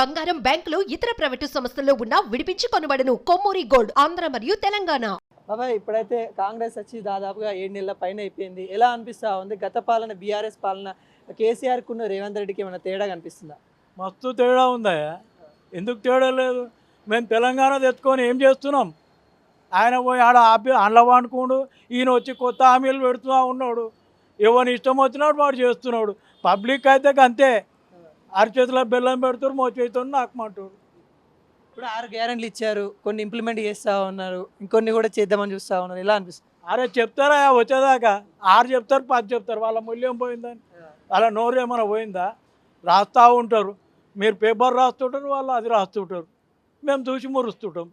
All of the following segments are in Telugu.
బంగారం బ్యాంకులు ఇతర ప్రైవేటు సంస్థల్లో ఉన్న విడిపించి కొనబడను. కొమ్మూరి గోల్డ్ ఆంధ్ర మరియు తెలంగాణ. బాబాయ్ ఇప్పుడైతే కాంగ్రెస్ వచ్చి దాదాపుగా ఏడు నెలల పైన అయిపోయింది. ఎలా అనిపిస్తా ఉంది? గత పాలన బీఆర్ఎస్ పాలన కేసీఆర్ కున్న రేవంత్ రెడ్డికి ఏమైనా తేడా కనిపిస్తుందా? మస్తు తేడా ఉందా? ఎందుకు తేడా లేదు? మేము తెలంగాణ తెచ్చుకొని ఏం చేస్తున్నాం? ఆయన పోయి ఆడ ఆపి అండ్ల వండుకోండు. ఈయన వచ్చి కొత్త హామీలు పెడుతూ ఉన్నాడు. ఎవరిని ఇష్టం వచ్చినాడు వాడు చేస్తున్నాడు. పబ్లిక్ అయితే అంతే అరచేతిలో బెల్లం పెడుతున్నారు మో చేతులు నాకమంటారు. ఇప్పుడు ఆరు గ్యారెంట్లు ఇచ్చారు కొన్ని ఇంప్లిమెంట్ చేస్తా ఉన్నారు ఇంకొన్ని కూడా చేద్దామని చూస్తా ఉన్నారు. ఎలా అనిపిస్తుంది? అరే చెప్తారా వచ్చేదాకా? ఆరు చెప్తారు పది చెప్తారు వాళ్ళ మూల్యం పోయిందని. వాళ్ళ నోరు ఏమైనా పోయిందా? రాస్తూ ఉంటారు. మీరు పేపర్ రాస్తుంటారు వాళ్ళు అది రాస్తుంటారు. మేము చూసి మురుస్తుంటాం.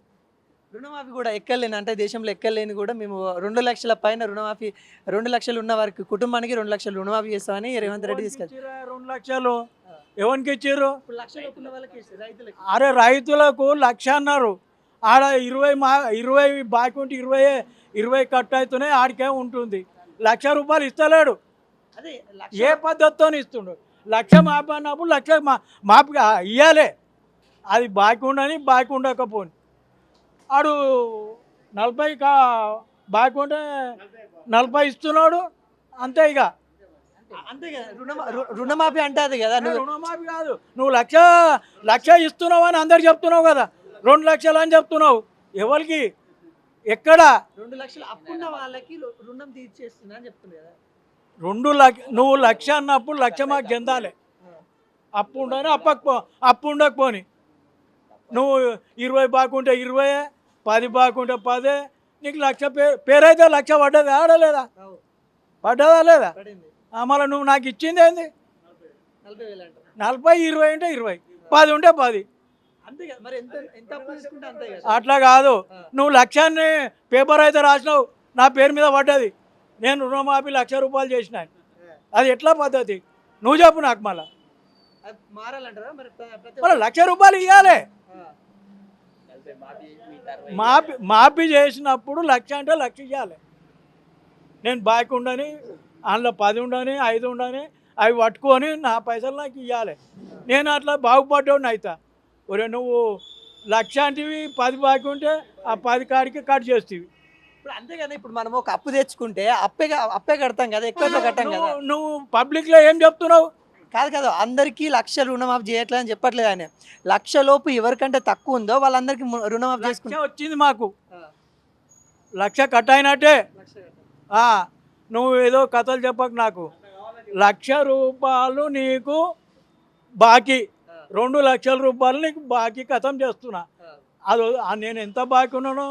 రుణమాఫీ కూడా ఎక్కలేని అంటే దేశంలో ఎక్కలేని కూడా మేము రెండు లక్షల పైన రుణమాఫీ రెండు లక్షలు ఉన్న వారికి కుటుంబానికి రెండు లక్షలు రుణమాఫీ చేస్తామని రేవంత్ రెడ్డి తీసుకొచ్చారు రెండు లక్షలు? ఎవరికి రైతులకి. అరే రైతులకు లక్ష అన్నారు. ఆడ ఇరవై మా ఇరవై బాకీ ఉంటే ఇరవై ఇరవై కట్ అవుతున్నాయి ఆడికే ఉంటుంది. లక్ష రూపాయలు ఇస్తలేడు. అదే ఏ పద్ధతితో ఇస్తుండు. లక్ష మాపి అన్నప్పుడు లక్ష మా మాపి ఇవ్వాలి అది బాకీ ఉండని బాకీ ఉండకపోని. ఆడు నలభై కా బాకీ ఉంటే నలభై ఇస్తున్నాడు. అంతే ఇక. అంతే. కదా. రుణమాఫీ అంటే అది కదా నువ్వు రుణమాఫీ కాదు. నువ్వు లక్ష లక్ష ఇస్తున్నావు అని అందరు చెప్తున్నావు కదా. రెండు లక్షలు అని చెప్తున్నావు. ఎవరికి? ఎక్కడ? రెండు లక్షలు అప్పున్న వాళ్ళకి రుణం తీర్చేస్తున్నా అని చెప్తుంది కదా. రెండు లక్ష నువ్వు లక్ష అన్నప్పుడు లక్ష మాకు చెందాలి. అప్పు ఉండని అప్పకపో అప్పు ఉండకపోని. నువ్వు ఇరవై బాకుంటే ఇరవై పది బాకుంటే పదే నీకు లక్ష పేరు పేరైతే లక్ష పడ్డది ఆడలేదా? పడ్డదా లేదా? మళ్ళీ నువ్వు నాకు ఇచ్చింది ఏంది? నలభై ఇరవై ఉంటే ఇరవై. పది ఉంటే పది. అట్లా కాదు. నువ్వు లక్షాన్ని పేపర్ అయితే రాసినావు నా పేరు మీద పడ్డది. నేను రుణమాఫీ లక్ష రూపాయలు చేసిన. అది ఎట్లా పద్ధతి? నువ్వు చెప్పు నాకు మళ్ళా. మళ్ళీ లక్ష రూపాయలు ఇవ్వాలి మాఫీ మాఫీ చేసినప్పుడు లక్ష అంటే లక్ష ఇవ్వాలి నేను బాకీ ఉండని అందులో పది ఉండని ఐదు ఉండని అవి పట్టుకొని నా పైసలు నాకు ఇవ్వాలి నేను అట్లా బాగుపడ్డాను అవుతా ఒరే నువ్వు లక్ష అంటివి పది బాకీ ఉంటే ఆ పది కాడికి కట్ చేస్తేవి. ఇప్పుడు అంతే కదా ఇప్పుడు మనం ఒక అప్పు తెచ్చుకుంటే అప్పే అప్పే కడతాం కదా ఎక్కువ కట్టాం కదా? నువ్వు పబ్లిక్లో ఏం చెప్తున్నావు? కాదు కాదు అందరికీ లక్ష రుణమాఫీ చేయట్లేదు అని చెప్పట్లేదు ఆయన. లక్ష లోపు ఎవరికంటే తక్కువ ఉందో వాళ్ళందరికీ రుణమాఫీ చేసుకుంటాం. వచ్చింది మాకు. లక్ష కట్ అయినట్టే. నువ్వు ఏదో కథలు చెప్పకు నాకు. లక్ష రూపాయలు నీకు బాకీ. రెండు లక్షల రూపాయలు నీకు బాకీ కథం చేస్తున్నా. అది నేను ఎంత బాకీ ఉన్నానో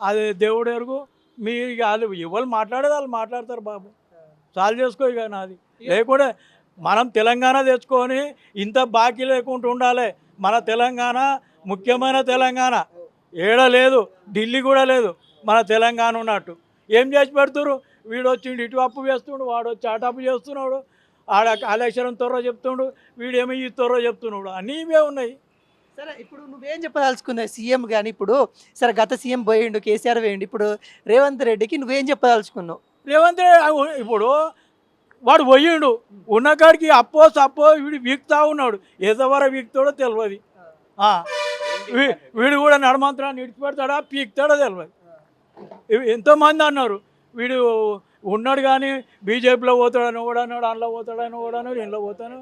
అది దేవుడు ఎరుగు. మీరు వాళ్ళు ఎవరు మాట్లాడేది వాళ్ళు మాట్లాడతారు బాబు. చాలు చేసుకో ఇక నాది. లేకుంటే మనం తెలంగాణ తెచ్చుకొని ఇంత బాకీ లేకుండా ఉండాలి. మన తెలంగాణ ముఖ్యమైన తెలంగాణ. ఏడ లేదు ఢిల్లీ కూడా లేదు. మన తెలంగాణ ఉన్నట్టు. ఏం చేసి పెడుతురు వీడు వచ్చిండు ఇటు అప్పు వేస్తుండు వాడు వచ్చి అటు అప్పు చేస్తున్నాడు ఆడ కాళేశ్వరం తొర్ర చెప్తుండు వీడేమో ఈ తొర్ర చెప్తున్నాడు అన్నీ ఇవే ఉన్నాయి. సరే ఇప్పుడు నువ్వేం చెప్పదలుచుకున్నావు? సీఎం కానీ ఇప్పుడు సరే గత సీఎం పోయిండు కేసీఆర్ పోయిండు ఇప్పుడు రేవంత్ రెడ్డికి నువ్వేం చెప్పదలుచుకున్నావు? రేవంత్ రెడ్డి ఇప్పుడు వాడు పోయిండు ఉన్న కాడికి అప్పో సప్పో వీడు వీక్తా ఉన్నాడు ఎదవర వీక్తాడో తెలియదు వీడు కూడా నడమంత్రాన్ని విడిచిపెడతాడా పీక్తాడో తెలియదు ఎంతోమంది అన్నారు వీడు ఉన్నాడు కానీ బీజేపీలో పోతాడని కూడా అన్నాడు అందులో పోతాడని కూడా ఇంట్లో పోతాను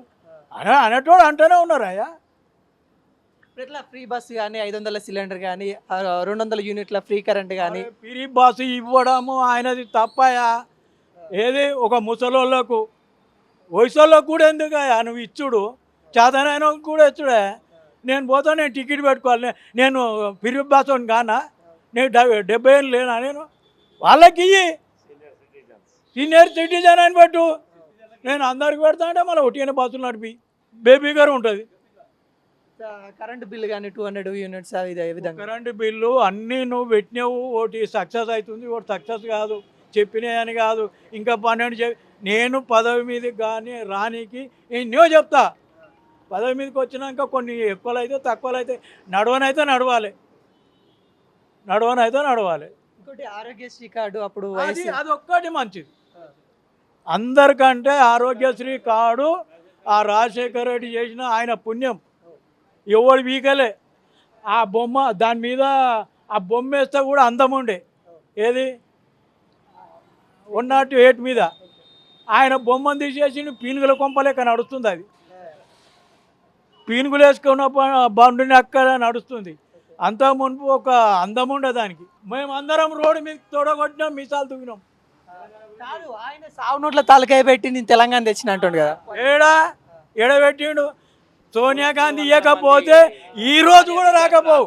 అని అనేటోడు అంటూనే ఉన్నారు అయ్యా. ఎట్లా ఫ్రీ బస్ కానీ ఐదు వందల సిలిండర్ కానీ రెండు వందల యూనిట్ల ఫ్రీ కరెంట్ కానీ? పిరి బాసు ఇవ్వడము ఆయనది తప్పయా? ఏది? ఒక ముసలోళ్ళకు. వయసోళ్ళకు కూడా ఎందుకయ్యా? నువ్వు ఇచ్చుడు. చేతనైన కూడా ఇచ్చుడే. నేను పోతా నేను టికెట్ పెట్టుకోవాలి. నేను పిరి బాసు కానా? నేను డెబ్బై ఏళ్ళు లేనా నేను? వాళ్ళకి సీనియర్ సిటిజన్ అని పెట్టు. నేను అందరికి పెడతా అంటే మళ్ళీ ఒట్టిన బస్సులు నడిపి. బేబీ గారు ఉంటుంది. కరెంట్ బిల్ కానీ two hundred units current bill అన్నీ నువ్వు పెట్టినావు ఒకటి సక్సెస్ అవుతుంది ఒకటి సక్సెస్ కాదు. చెప్పినాయని కాదు. ఇంకా పన్నెండు నేను పదవి మీదకి కానీ రానికి ఎన్నో చెప్తా. పదవి మీదకి వచ్చినాక కొన్ని ఎక్కువలు అయితే తక్కువలు అయితే నడవనైతే నడవాలి. నడవనైతే నడవాలి. ఇంకోటి ఆరోగ్యశ్రీ కార్డు అప్పుడు అది ఒక్కటి మంచిది. అందరికంటే ఆరోగ్యశ్రీ కార్డు ఆ రాజశేఖర రెడ్డి చేసిన ఆయన పుణ్యం. ఎవడు వీకలే. ఆ బొమ్మ దాని మీద ఆ బొమ్మ వేస్తే కూడా అందం ఉండే. ఏది? వన్ నాట్ ఎయిట్ మీద. ఆయన బొమ్మను తీసేసి పీనుగుల కొంపలేక నడుస్తుంది అది. పీనుగులు వేసుకున్న బండిని అక్కడ నడుస్తుంది. అంతా మునుపు ఒక అందం ఉండే దానికి. మేము అందరం రోడ్డు మీద తోడగొట్టినాం మీసాలు దువ్వినాం. కాదు ఆయన సావు నోట్ల తలకాయ పెట్టి నేను తెలంగాణ తెచ్చిన అంటుండు కదా. ఏడా? ఎడబెట్టిండు సోనియా గాంధీ ఇవ్వకపోతే ఈ రోజు కూడా రాకపోవు?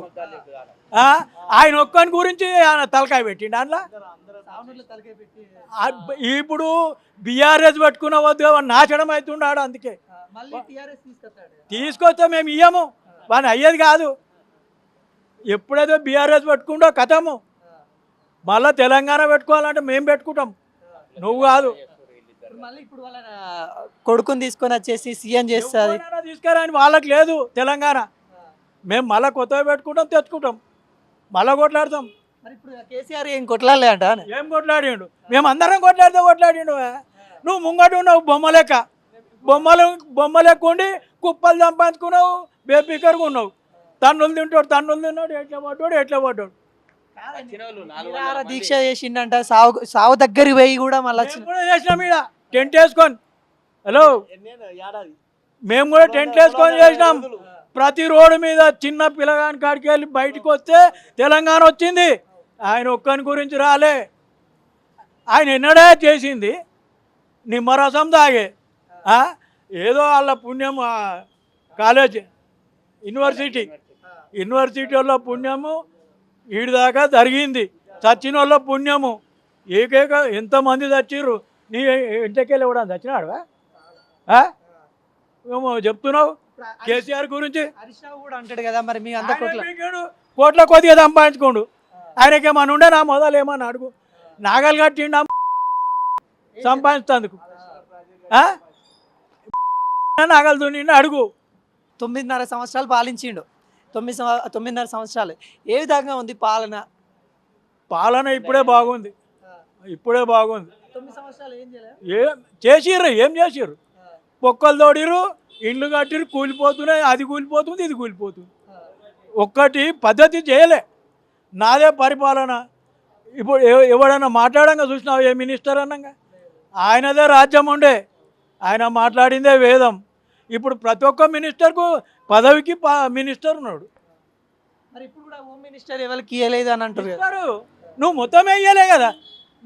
ఆయన ఒక్కని గురించి ఆయన తలకాయ పెట్టిండు అందులో? బ- ఇప్పుడు బీఆర్ఎస్ పెట్టుకున్న వద్దు నాశనం అవుతున్నాడు అందుకే. తీసుకొస్తే మేము ఇయ్యము. వాడిని అయ్యేది కాదు. ఎప్పుడైతే బీఆర్ఎస్ పెట్టుకుంటో కథము. మళ్ళీ తెలంగాణ పెట్టుకోవాలంటే మేము పెట్టుకుంటాం. నువ్వు కాదు. మళ్ళీ ఇప్పుడు వాళ్ళ కొడుకుని తీసుకొని వచ్చేసి సీఎం చేస్తుంది. తీసుకురాని వాళ్ళకి లేదు తెలంగాణ. మేము మళ్ళీ కొత్తగా పెట్టుకుంటాం తెచ్చుకుంటాం. మళ్ళీ కొట్లాడతాం. మరి ఇప్పుడు కేసీఆర్ ఏం కొట్లాడలే అంట ఏం కొట్లాడిండు? మేము అందరం కొట్లాడితే కొట్లాడిండు నువ్వు ముంగట ఉన్నావు బొమ్మ లెక్క. బొమ్మలు బొమ్మ లెక్క ఉండి కుప్పలు సంపాదించుకున్నావు బేపికర్గా ఉన్నావు. తన్నులు తింటాడు తన్నులు తిన్నాడు ఎట్లా పడ్డాడు ఎట్లా పడ్డాడు. నిరాహార దీక్ష చేసిండంట సావు సావు దగ్గరికి పోయి కూడా మళ్ళీ మేము కూడా చేసినాం ఈడ టెంట్ వేసుకొని. హలో మేము కూడా టెంట్ వేసుకొని చేసినాం. ప్రతి రోడ్డు మీద చిన్న పిల్లగాని కాడికి వెళ్ళి బయటకు వస్తే తెలంగాణ వచ్చింది. ఆయన ఒక్కని గురించి రాలే. ఆయన ఎన్నడే చేసింది. నిమ్మరసం తాగే. ఆ? ఏదో వాళ్ళ పుణ్యం కాలేజ్ యూనివర్సిటీ యూనివర్సిటీ వాళ్ళ పుణ్యము దాకా జరిగింది. చచ్చిన వాళ్ళ పుణ్యము. ఏకేక ఎంతమంది చచ్చిర్రు? నీ ఇంటికెళ్ళి కూడా చచ్చినాడువా? ఏమో చెప్తున్నావు? కేసీఆర్ గురించి? కూడా అంటాడు కదా మరి మీ అంత కొట్ల. కొద్దిగా సంపాదించుకోండు. ఆయనకి ఏమన్నా ఉండే నా మొదలు ఏమన్నా అడుగు. నాగలు కట్టిండు సంపాదించేందుకు? నాగలు దున్నిండు అడుగు. తొమ్మిదిన్నర సంవత్సరాలు పాలించిండు. తొమ్మిది తొమ్మిదిన్నర సంవత్సరాలు. ఏ విధంగా ఉంది పాలన? పాలన ఇప్పుడే బాగుంది. ఇప్పుడే బాగుంది. తొమ్మిది సంవత్సరాలు ఏం చేయలేదు? ఏం చేసిర్రు ఏం చేసిర్రు? పొక్కలు తోడిరు ఇండ్లు కట్టిరు కూలిపోతున్నాయి అది కూలిపోతుంది ఇది కూలిపోతుంది. ఒక్కటి పద్ధతి చేయలే. నాదే పరిపాలన. ఇప్పుడు ఎవ- ఎవడన్నా మాట్లాడంగా చూసినావు ఏ మినిస్టర్ అన్నాగా? ఆయనదే రాజ్యం ఉండే. ఆయన మాట్లాడిందే వేదం. ఇప్పుడు ప్రతి ఒక్క మినిస్టర్కు పదవికి మినిస్టర్ ఉన్నాడు. మరి ఇప్పుడు కూడా హోమ్ మినిస్టర్ ఎవరికి ఇవ్వలేదు అని ఇస్తారు. నువ్వు మొత్తం వేయలే కదా.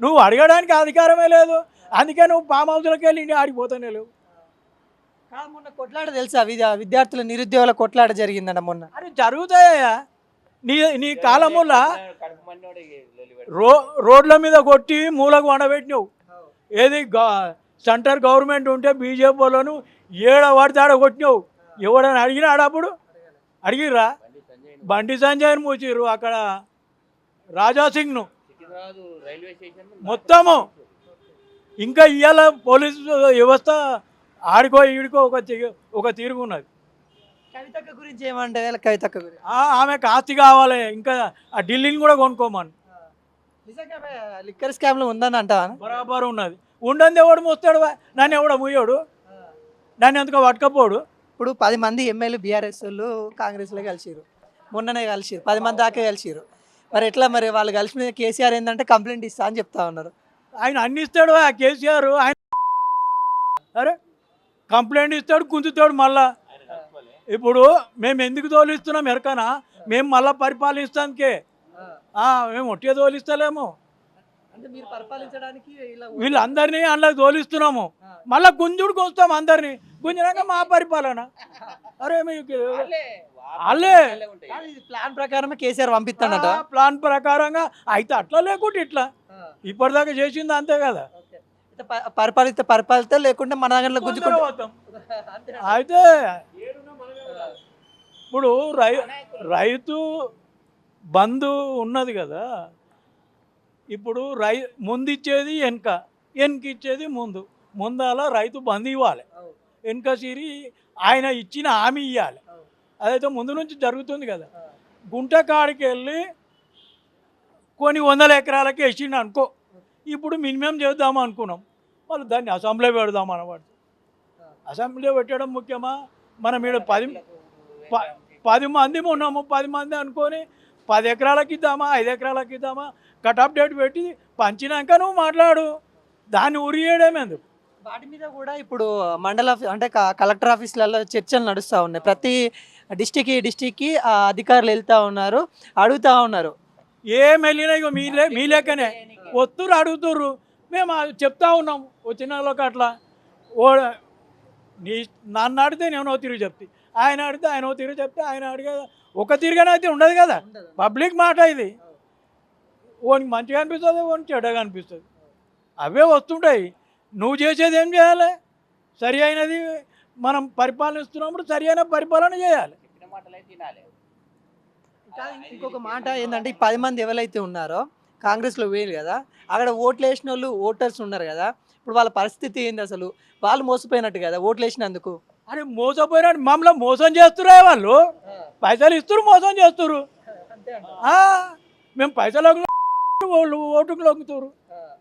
నువ్వు అడగడానికి అధికారమే లేదు. అందుకే నువ్వు ఫామ్ హౌస్లోకి వెళ్ళి ఇండియా ఆడిపోతానే లేవు. కాదు మొన్న కొట్లాట తెలుసా? విద్యా విద్యార్థుల నిరుద్యోగుల కొట్లాట జరిగిందంట మొన్న. అరే జరుగుతాయా నీ నీ కాలములా రో రోడ్ల మీద కొట్టి మూలకు వండబెట్టినావు. ఏది గా సెంటర్ గవర్నమెంట్ ఉంటే బీజేపీ వాళ్ళను ఏడ ఆడ కొట్టినావు. ఎవడని అడిగినాడు అప్పుడు అడిగిర్రా? బండి సంజయ్ని మూసిర్రు అక్కడ రాజా సింగ్ను. మొత్తము. ఇంకా ఇవాళ పోలీసు వ్యవస్థ ఆడికో ఈడికో ఒక ఒక తీరుగున్నది కవితక్క గురించి ఏమంటే కవితక్క గురించి ఆ, ఆమెకు ఆస్తి కావాలి. ఇంకా ఆ ఢిల్లీని కూడా కొనుక్కోమని. నిజంగా లిక్కర్ స్కామ్లో ఉందని అంటావా? బరాబర్ ఉన్నది. ఉండంది ఎవడు మోస్తాడు? నన్ను ఎవడు ముయ్యోడు నన్ను ఎందుకో పట్టుకపోడు? ఇప్పుడు పది మంది ఎమ్మెల్యే బీఆర్ఎస్ వాళ్ళు కాంగ్రెస్లో కలిసిరు మొన్ననే కలిసిరు పది మంది దాకా కలిసిరు మరి ఎట్లా మరి వాళ్ళు కలిసి మీద కేసీఆర్ ఏంటంటే కంప్లైంట్ ఇస్తా అని చెప్తా ఉన్నారు. ఆయన అన్ని ఇస్తాడు ఆ కేసీఆర్ ఆయన అరే కంప్లైంట్ ఇస్తాడు గుంజుతాడు మళ్ళా. ఇప్పుడు మేము ఎందుకు తోలిస్తున్నాం ఎరకనా? మేము మళ్ళా పరిపాలిస్తానికే మేము ఒట్టే తోలిస్తలేము అంటే మీరు పరిపాలించడానికి ఇలా వీళ్ళందరినీ అందులోకి తోలిస్తున్నాము. మళ్ళా గుంజుడికి వస్తాం అందరినీ. గుంజినాక మా పరిపాలన. అరే మీకు వాళ్ళే. ప్లాన్ ప్రకారమే కేసీఆర్ పంపిస్తాడట. ప్లాన్ ప్రకారంగా అయితే అట్లా లేకుంటే ఇట్లా. ఇప్పటిదాకా చేసింది అంతే కదా. పరిపాలిస్తే పరిపాలిస్తే లేకుంటే మన దగ్గర గుంజుకుంటూ పోతాం. అయితే ఇప్పుడు రై రైతు బంధు ఉన్నది కదా. ఇప్పుడు రై ముందు ఇచ్చేది వెనక వెనక ఇచ్చేది ముందు. ముందాల రైతు బంధు ఇవ్వాలి. వెనక సిరి ఆయన ఇచ్చిన హామీ ఇవ్వాలి అదైతే ముందు నుంచి జరుగుతుంది కదా. గుంట కాడికి వెళ్ళి కొన్ని వందల ఎకరాలకి వేసిండు అనుకో. ఇప్పుడు మినిమం చేద్దాం అనుకున్నాం. వాళ్ళు దాన్ని అసెంబ్లీ పెడదాం అన్నమాట అసెంబ్లీ పెట్టడం ముఖ్యమా? మనం ఈడ పది ప- పది మంది ఉన్నాము. పది మంది అనుకొని పది ఎకరాలకి ఇద్దామా ఐదు ఎకరాలకి ఇద్దామా? కట్ అప్డేట్ పెట్టి పంచినాక నువ్వు మాట్లాడు. దాన్ని ఉరియడం ఎందుకు? వాటి మీద కూడా ఇప్పుడు మండల ఆఫీ- అంటే కలెక్టర్ ఆఫీసులలో చర్చలు నడుస్తూ ఉన్నాయి. ప్రతి డిస్టిక్ డిస్టిక్కి అధికారులు వెళ్తూ ఉన్నారు అడుగుతూ ఉన్నారు. ఏం వెళ్ళినా ఇగో మీ లెక్కనే. వస్తురు అడుగుతుర్రు. మేము చెప్తా ఉన్నాం. వచ్చిన వాళ్ళకి అట్లా. ఓ నీ నన్ను అడిగితే నేను తిరిగి చెప్తే. ఆయన అడిగితే ఆయన తిరిగి చెప్తే ఆయన అడిగే ఒక తిరిగానైతే ఉండదు కదా. పబ్లిక్ మాట ఇది. ఓనికి మంచిగా అనిపిస్తుంది ఓనికి చెడ్డగా అనిపిస్తుంది. అవే వస్తుంటాయి. నువ్వు చేసేది ఏం చేయాలి? సరి అయినది మనం పరిపాలనిస్తున్నప్పుడు సరి అయిన పరిపాలన చేయాలి. ఇంకా ఇంకొక మాట ఏంటంటే ఈ పది మంది ఎవరైతే ఉన్నారో కాంగ్రెస్లో వేయరు కదా అక్కడ ఓట్లు వేసిన వాళ్ళు ఓటర్స్ ఉన్నారు కదా ఇప్పుడు వాళ్ళ పరిస్థితి ఏంది అసలు? వాళ్ళు మోసపోయినట్టు కదా ఓట్లు వేసినందుకు అరే మోసపోయినాడు మమ్మల్ని మోసం చేస్తురే వాళ్ళు. పైసలు ఇస్తురు మోసం చేస్తురు ఆ, మేము వాళ్ళు ఓటుకు లొంగుతారు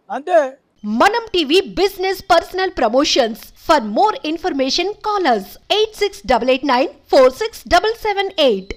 అంతే. మనం TV business personal promotions for more information callers eight six double eight nine four six double seven eight